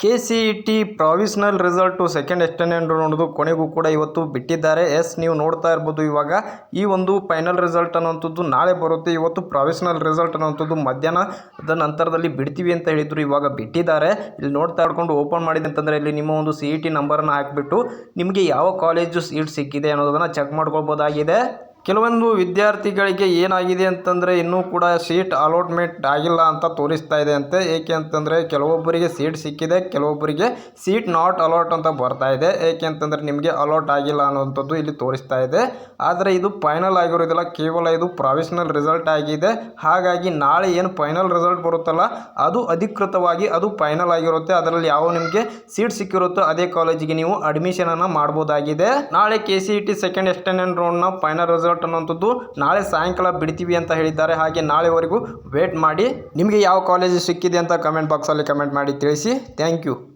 K C E T provisional result second extended ಅನ್ನೋದು ಕೊನೆಗೂ ಕೂಡ ಇವತ್ತು ಬಿಟ್ಟಿದ್ದಾರೆ. ಎಸ್, ನೀವು ನೋಡ್ತಾ ಇರ್ಬೋದು ಇವಾಗ ಈ ಒಂದು ಫೈನಲ್ ರಿಸಲ್ಟ್ ಅನ್ನೋಂಥದ್ದು ನಾಳೆ ಬರುತ್ತೆ ಇವತ್ತು ಪ್ರಾವಿಷನಲ್ ರಿಸಲ್ಟ್ ಅನ್ನೋಂಥದ್ದು ಮಧ್ಯಾಹ್ನದ ನಂತರದಲ್ಲಿ ಬಿಡ್ತೀವಿ ಅಂತ ಹೇಳಿದ್ರು, ಇವಾಗ ಬಿಟ್ಟಿದ್ದಾರೆ. ಇಲ್ಲಿ ನೋಡ್ತಾ ಇಡ್ಕೊಂಡು ಓಪನ್ ಮಾಡಿದೆ ಅಂತಂದರೆ ಇಲ್ಲಿ ನಿಮ್ಮ ಒಂದು ಸಿ ಇ ಟಿ ನಂಬರನ್ನು ಹಾಕಿಬಿಟ್ಟು ನಿಮಗೆ ಯಾವ ಕಾಲೇಜು ಸೀಟ್ ಸಿಕ್ಕಿದೆ ಅನ್ನೋದನ್ನು ಚೆಕ್ ಮಾಡ್ಕೊಳ್ಬೋದಾಗಿದೆ. ಕೆಲವೊಂದು ವಿದ್ಯಾರ್ಥಿಗಳಿಗೆ ಏನಾಗಿದೆ ಅಂತಂದರೆ ಇನ್ನೂ ಕೂಡ ಸೀಟ್ ಅಲಾಟ್ಮೆಂಟ್ ಆಗಿಲ್ಲ ಅಂತ ತೋರಿಸ್ತಾ ಇದೆ ಅಂತೆ. ಏಕೆ ಅಂತಂದರೆ ಕೆಲವೊಬ್ಬರಿಗೆ ಸೀಟ್ ಸಿಕ್ಕಿದೆ, ಕೆಲವೊಬ್ಬರಿಗೆ ಸೀಟ್ ನಾಟ್ ಅಲಾಟ್ ಅಂತ ಬರ್ತಾ ಇದೆ. ಏಕೆ ಅಂತಂದರೆ ನಿಮಗೆ ಅಲಾಟ್ ಆಗಿಲ್ಲ ಅನ್ನುವಂಥದ್ದು ಇಲ್ಲಿ ತೋರಿಸ್ತಾ ಇದೆ. ಆದರೆ ಇದು ಫೈನಲ್ ಆಗಿರೋದಿಲ್ಲ, ಕೇವಲ ಇದು ಪ್ರಾವಿಷನಲ್ ರಿಸಲ್ಟ್ ಆಗಿದೆ. ಹಾಗಾಗಿ ನಾಳೆ ಏನು ಫೈನಲ್ ರಿಸಲ್ಟ್ ಬರುತ್ತಲ್ಲ, ಅದು ಅಧಿಕೃತವಾಗಿ ಅದು ಫೈನಲ್ ಆಗಿರುತ್ತೆ. ಅದರಲ್ಲಿ ಯಾವ ನಿಮಗೆ ಸೀಟ್ ಸಿಕ್ಕಿರುತ್ತೋ ಅದೇ ಕಾಲೇಜಿಗೆ ನೀವು ಅಡ್ಮಿಷನನ್ನು ಮಾಡ್ಬೋದಾಗಿದೆ. ನಾಳೆ K C E T second extended ರೌಂಡ್ನ final result ಅನ್ನುವಂಥದ್ದು ನಾಳೆ ಸಾಯಂಕಾಲ ಬಿಡ್ತೀವಿ ಅಂತ ಹೇಳಿದ್ದಾರೆ. ಹಾಗೆ ನಾಳೆವರೆಗೂ ವೇಟ್ ಮಾಡಿ. ನಿಮಗೆ ಯಾವ ಕಾಲೇಜು ಸಿಕ್ಕಿದೆ ಅಂತ ಕಮೆಂಟ್ ಬಾಕ್ಸಲ್ಲಿ ಕಮೆಂಟ್ ಮಾಡಿ ತಿಳಿಸಿ. Thank you